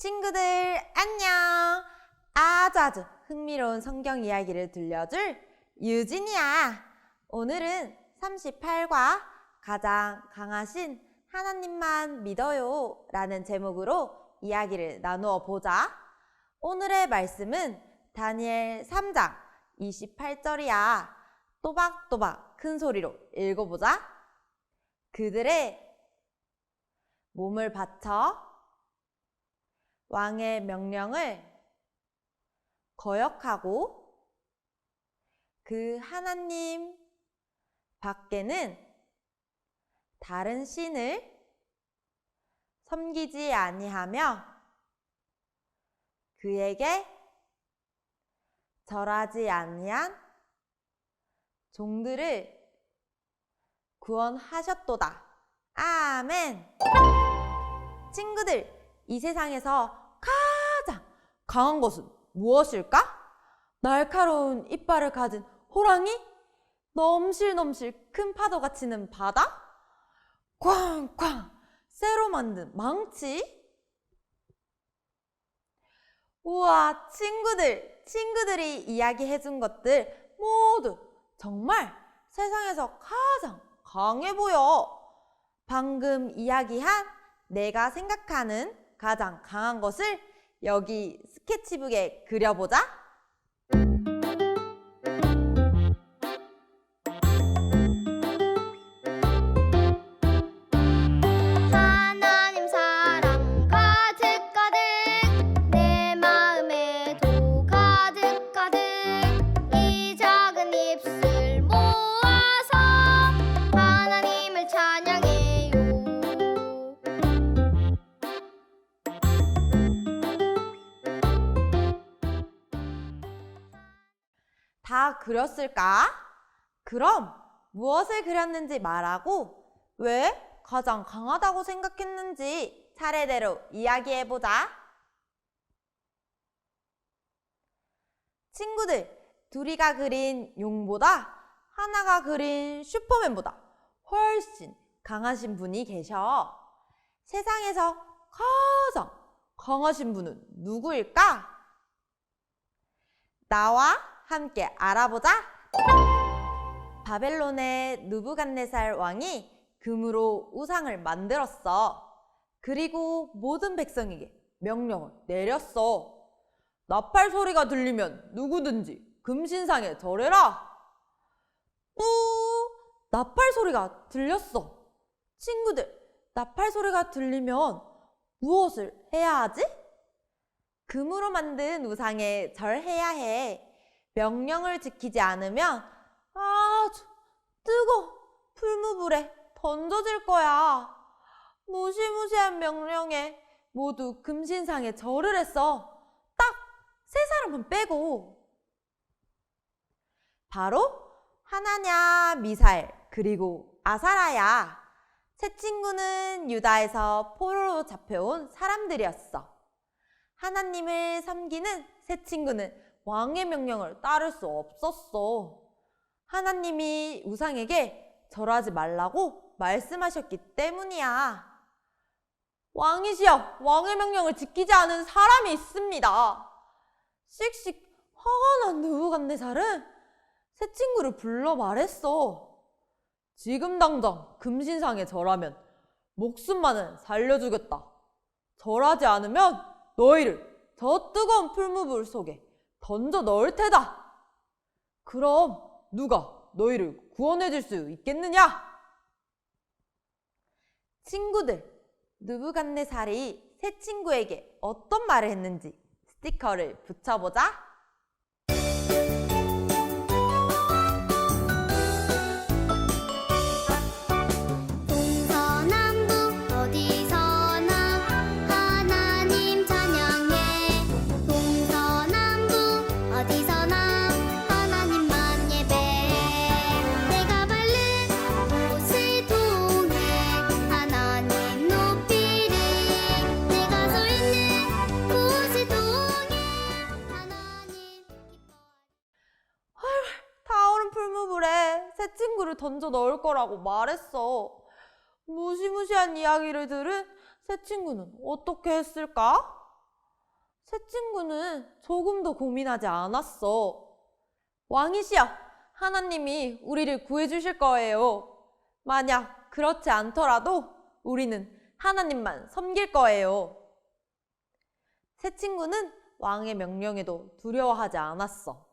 친구들 안녕. 아주 아주 흥미로운 성경 이야기를 들려줄 유진이야. 오늘은 38과 가장 강하신 하나님만 믿어요 라는 제목으로 이야기를 나누어 보자. 오늘의 말씀은 다니엘 3장 28절이야. 또박또박 큰 소리로 읽어보자. 그들의 몸을 바쳐 왕의 명령을 거역하고 그 하나님 밖에는 다른 신을 섬기지 아니하며 그에게 절하지 아니한 종들을 구원하셨도다. 아멘. 친구들, 이 세상에서 강한 것은 무엇일까? 날카로운 이빨을 가진 호랑이? 넘실넘실 큰 파도가 치는 바다? 쾅쾅 쇠로 만든 망치? 우와, 친구들, 친구들이 이야기해준 것들 모두 정말 세상에서 가장 강해 보여. 방금 이야기한 내가 생각하는 가장 강한 것을 여기 스케치북에 그려보자. 다 그렸을까? 그럼 무엇을 그렸는지 말하고 왜 가장 강하다고 생각했는지 차례대로 이야기해보자. 친구들, 둘이가 그린 용보다 하나가 그린 슈퍼맨보다 훨씬 강하신 분이 계셔. 세상에서 가장 강하신 분은 누구일까? 나와 함께 알아보자. 바벨론의 누부갓네살 왕이 금으로 우상을 만들었어. 그리고 모든 백성에게 명령을 내렸어. 나팔 소리가 들리면 누구든지 금신상에 절해라. 뿌! 나팔 소리가 들렸어. 친구들, 나팔 소리가 들리면 무엇을 해야 하지? 금으로 만든 우상에 절해야 해. 명령을 지키지 않으면 아주 뜨거 풀무불에 던져질 거야. 무시무시한 명령에 모두 금신상에 절을 했어. 딱 세 사람은 빼고. 바로 하나냐, 미사엘, 그리고 아사라야. 세 친구는 유다에서 포로로 잡혀온 사람들이었어. 하나님을 섬기는 세 친구는 왕의 명령을 따를 수 없었어. 하나님이 우상에게 절하지 말라고 말씀하셨기 때문이야. 왕이시여, 왕의 명령을 지키지 않은 사람이 있습니다. 씩씩 화가 난 느부갓네살은 새 친구를 불러 말했어. 지금 당장 금신상에 절하면 목숨만은 살려주겠다. 절하지 않으면 너희를 저 뜨거운 풀무불 속에 던져 넣을 테다. 그럼 누가 너희를 구원해 줄 수 있겠느냐? 친구들, 느부갓네살이 새 친구에게 어떤 말을 했는지 스티커를 붙여보자. 풀무불에 새 친구를 던져 넣을 거라고 말했어. 무시무시한 이야기를 들은 새 친구는 어떻게 했을까? 새 친구는 조금도 고민하지 않았어. 왕이시여, 하나님이 우리를 구해주실 거예요. 만약 그렇지 않더라도 우리는 하나님만 섬길 거예요. 새 친구는 왕의 명령에도 두려워하지 않았어.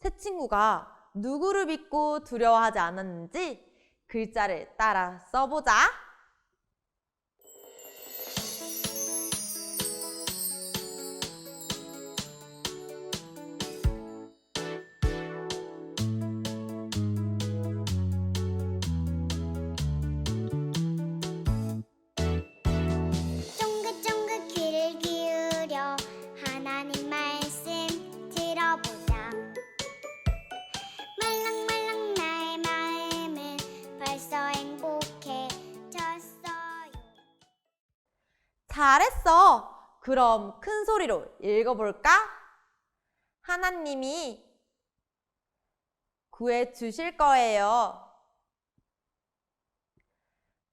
새 친구가 누구를 믿고 두려워하지 않았는지 글자를 따라 써보자. 잘했어. 그럼 큰 소리로 읽어볼까? 하나님이 구해 주실 거예요.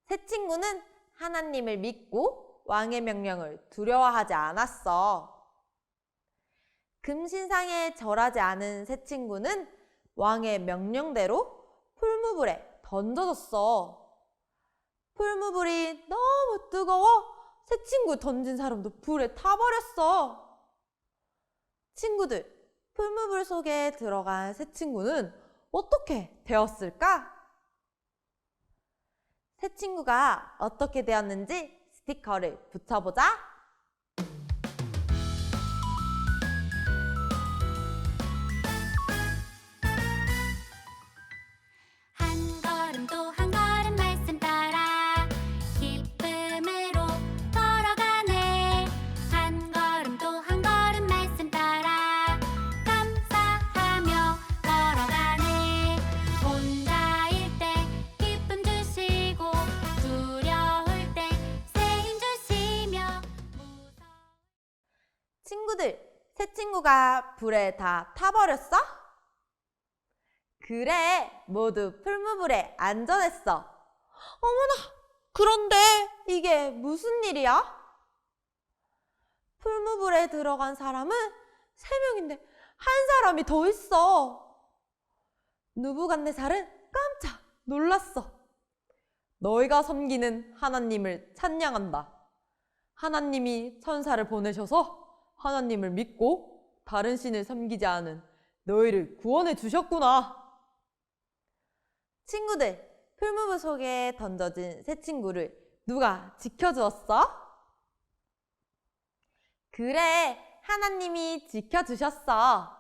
새 친구는 하나님을 믿고 왕의 명령을 두려워하지 않았어. 금신상에 절하지 않은 새 친구는 왕의 명령대로 풀무불에 던져졌어. 풀무불이 너무 뜨거워 새 친구 던진 사람도 불에 타버렸어. 친구들, 풀무불 속에 들어간 새 친구는 어떻게 되었을까? 새 친구가 어떻게 되었는지 스티커를 붙여보자. 친구들, 새 친구가 불에 다 타버렸어? 그래, 모두 풀무불에 안전했어. 어머나, 그런데 이게 무슨 일이야? 풀무불에 들어간 사람은 세 명인데 한 사람이 더 있어. 누부갓네살은 깜짝 놀랐어. 너희가 섬기는 하나님을 찬양한다. 하나님이 천사를 보내셔서 하나님을 믿고 다른 신을 섬기지 않은 너희를 구원해 주셨구나. 친구들, 풀무불 속에 던져진 새 친구를 누가 지켜주었어? 그래, 하나님이 지켜주셨어.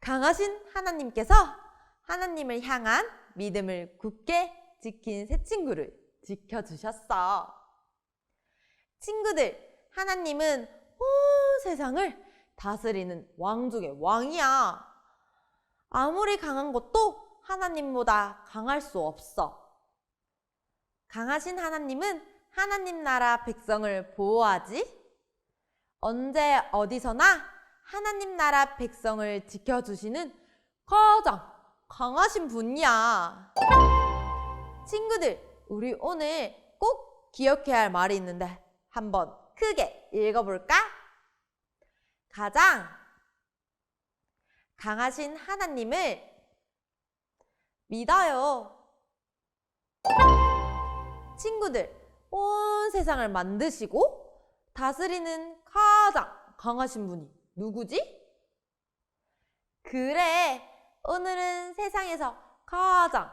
강하신 하나님께서 하나님을 향한 믿음을 굳게 지킨 새 친구를 지켜주셨어. 친구들, 하나님은 온 세상을 다스리는 왕 중의 왕이야. 아무리 강한 것도 하나님보다 강할 수 없어. 강하신 하나님은 하나님 나라 백성을 보호하지? 언제 어디서나 하나님 나라 백성을 지켜주시는 가장 강하신 분이야. 친구들, 우리 오늘 꼭 기억해야 할 말이 있는데 한번 크게 읽어볼까? 가장 강하신 하나님을 믿어요. 친구들, 온 세상을 만드시고 다스리는 가장 강하신 분이 누구지? 그래, 오늘은 세상에서 가장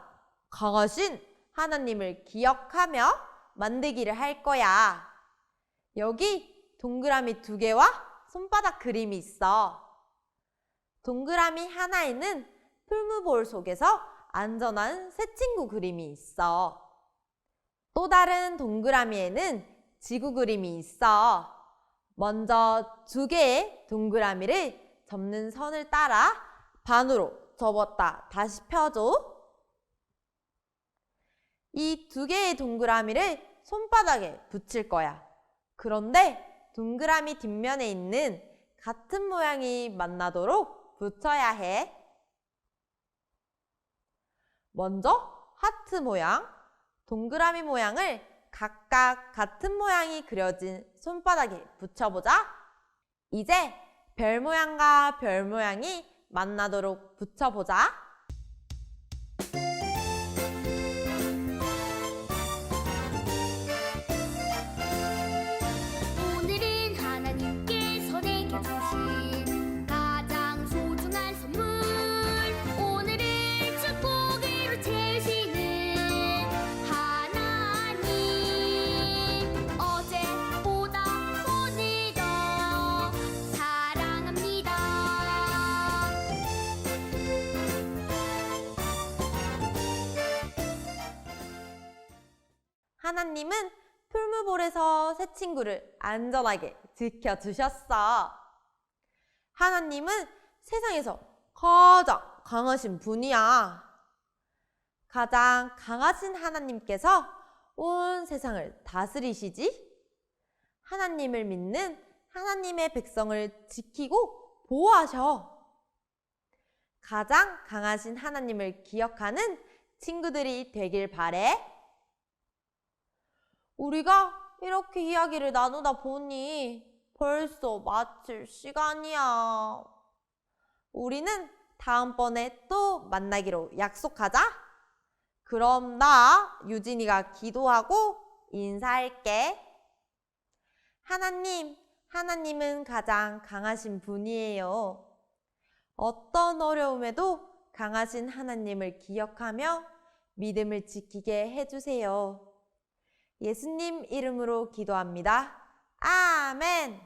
강하신 하나님을 기억하며 만들기를 할 거야. 여기 동그라미 두 개와 손바닥 그림이 있어. 동그라미 하나에는 풀무볼 속에서 안전한 새 친구 그림이 있어. 또 다른 동그라미에는 지구 그림이 있어. 먼저 두 개의 동그라미를 접는 선을 따라 반으로 접었다 다시 펴줘. 이 두 개의 동그라미를 손바닥에 붙일 거야. 그런데 동그라미 뒷면에 있는 같은 모양이 만나도록 붙여야 해. 먼저 하트 모양, 동그라미 모양을 각각 같은 모양이 그려진 손바닥에 붙여보자. 이제 별 모양과 별 모양이 만나도록 붙여보자. 하나님은 풀무볼에서 새 친구를 안전하게 지켜주셨어. 하나님은 세상에서 가장 강하신 분이야. 가장 강하신 하나님께서 온 세상을 다스리시지? 하나님을 믿는 하나님의 백성을 지키고 보호하셔. 가장 강하신 하나님을 기억하는 친구들이 되길 바래. 우리가 이렇게 이야기를 나누다 보니 벌써 마칠 시간이야. 우리는 다음번에 또 만나기로 약속하자. 그럼 나 유진이가 기도하고 인사할게. 하나님, 하나님은 가장 강하신 분이에요. 어떤 어려움에도 강하신 하나님을 기억하며 믿음을 지키게 해주세요. 예수님 이름으로 기도합니다. 아멘!